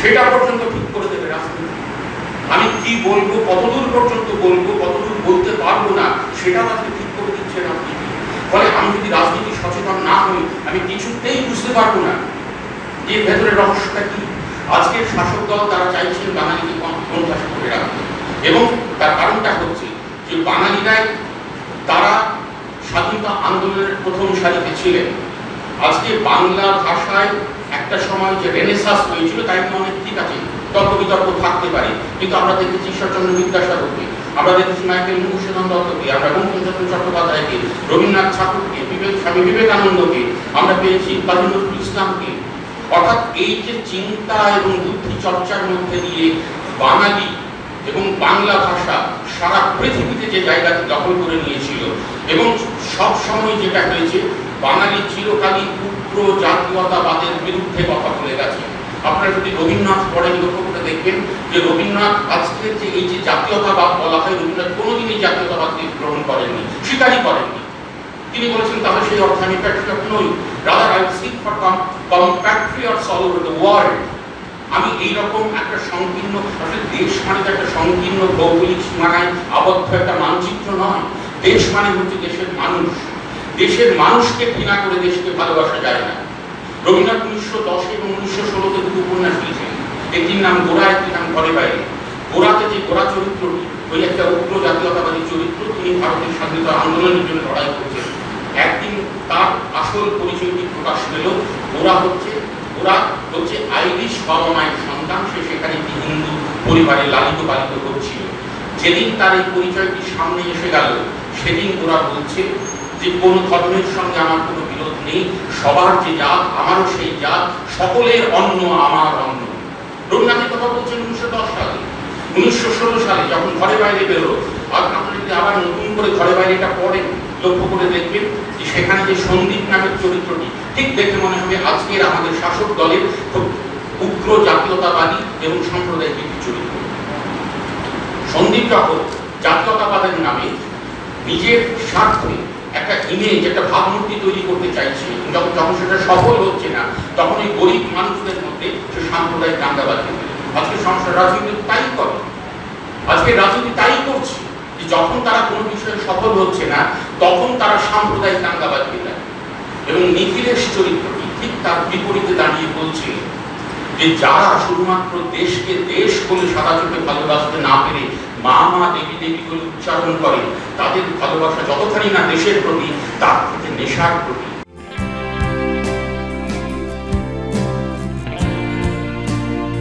সেটা পর্যন্ত ঠিক করে দেবে রাজনীতি। আমি কি বলব, কতদূর পর্যন্ত বলব, কতদূর বলতে পারব না, সেটা আজকে ঠিক করে দিচ্ছে রাজনীতি। ফলে আমি যদি রাজনীতি সচেতন না হই, আমি কিছুতেই বুঝতে পারব না যে ভেতরে রহস্যটা কি। আজকের শাসক দল তারা চাইছেন বাঙালিকে কোণঠাসা করে রাখতে। এবং তার কারণটা হচ্ছে যে বাঙালিরাই তারা স্বাধীনতা আন্দোলনের প্রথম সারিতে ছিলেন। আজকে বাংলা ভাষায় একটা সময় যে রেনেসাস হয়েছিল, তাই নিয়ে অনেক ঠিক আছে। তর্ক বিতর্ক থাকতে পারে, কিন্তু আমরা দেখেছি ঈশ্বরচন্দ্র বিদ্যাসাগরকে, আমরা দেখেছি মাইকেল মুর্শিদান দত্তকে আমরা বঙ্কিমচন্দ্র চট্টোপাধ্যায়কে, রবীন্দ্রনাথ ঠাকুরকে, বিবেক স্বামী বিবেকানন্দকে, আমরা পেয়েছি কাজী ইসলামকে। অর্থাৎ এই যে চিন্তা এবং বুদ্ধি চর্চার মধ্যে দিয়ে বাঙালি এবং বাংলা ভাষা সারা পৃথিবীতে যে জায়গাটি দখল করে নিয়েছিল, এবং সব সময় যেটা হয়েছে, বাঙালি চিরকালই উগ্র জাতীয়তাবাদের বিরুদ্ধে কথা বলে গেছে। আপনারা যদি রবীন্দ্রনাথ পড়েন, লক্ষ্য করে দেখবেন যে রবীন্দ্রনাথ আজকের যে এই যে জাতীয়তাবাদ বলা হয়, রবীন্দ্রনাথ কোনোদিনই জাতীয়তাবাদকে গ্রহণ করেননি, স্বীকারই করেননি। তিনি বলেছেন, তাহলে সেই অর্থে আমি প্যাট্রিয়ট নই। Rather I seek for compatriots all over the world আমি এইরকম একটা সংকীর্ণ, আসলে দেশ মানে একটা সংকীর্ণ ভৌগোলিক সীমানায় আবদ্ধ একটা মানচিত্র নয়। দেশ মানে হচ্ছে দেশের মানুষ। দেশের মানুষকে ঘৃণা করে দেশকে ভালোবাসা যায় না। রবীন্দ্রনাথ উনিশশো দশে এবং উনিশশো ষোলোতে দুটো উপন্যাস লিখেছেন। একটির নাম গোড়া, একটির নাম ঘরে বাইরে। গোড়াতে যে গোড়া চরিত্রটি ওই একটা উগ্র জাতীয়তাবাদী চরিত্র তিনি ভারতের স্বাধীনতা আন্দোলনের জন্য লড়াই করছেন। একদিন তার আসল পরিচয়টি প্রকাশ পেল ওরা হচ্ছে ওরা হচ্ছে আইরিশ বাবা মায়ের সন্তান, সে সেখানে একটি হিন্দু পরিবারে লালিত পালিত করছিল যেদিন তার এই পরিচয়টি সামনে এসে গেল, সেদিন ওরা বলছে যে কোন ধর্মের সঙ্গে আমার কোনো বিরোধ নেই। সবার যে জাত, আমারও সেই জাত, সকলের অন্ন আমার অন্ন। রবীন্দ্রনাথের কথা বলছেন উনিশশো দশ সালে। উনিশশো ষোলো সালে যখন ঘরে বাইরে বেরো, আর আপনারা যদি আবার নতুন করে ঘরে বাইরে এটা পড়েন, লক্ষ্য করে দেখবেন যে সেখানে যে সন্দীপ নামের চরিত্রটি, ঠিক দেখে মনে হবে আজকের আমাদের শাসক দলের খুব উগ্র জাতীয়তাবাদী এবং সাম্প্রদায়িক একটি চরিত্র। সন্দীপ যখন জাতীয়তাবাদের নামে নিজের স্বার্থে একটা ইমেজ একটা ভাবমূর্তি তৈরি করতে চাইছে, যখন যখন সেটা সফল হচ্ছে না, তখন এই গরিব মানুষদের মধ্যে সে সাম্প্রদায়িক দাঙ্গাবাজি আজকে সংসার রাজনীতি তাই করে। আজকে রাজনীতি তাই করছে যে যখন তারা কোনো বিষয়ে সফল হচ্ছে না, তখন তারা সাম্প্রদায়িক দাঙ্গাবাজ দেয় এবং নিখিলেশ চরিত্রটি ঠিক তার বিপরীতে দাঁড়িয়ে বলছে যে যারা শুধুমাত্র দেশকে দেশ বলে সাদা চোখে ভালোবাসতে না পেরে মা মা দেবী দেবী করে উচ্চারণ করে তাদের ভালোবাসা যতখানি না দেশের প্রতি, তার থেকে নেশার প্রতি।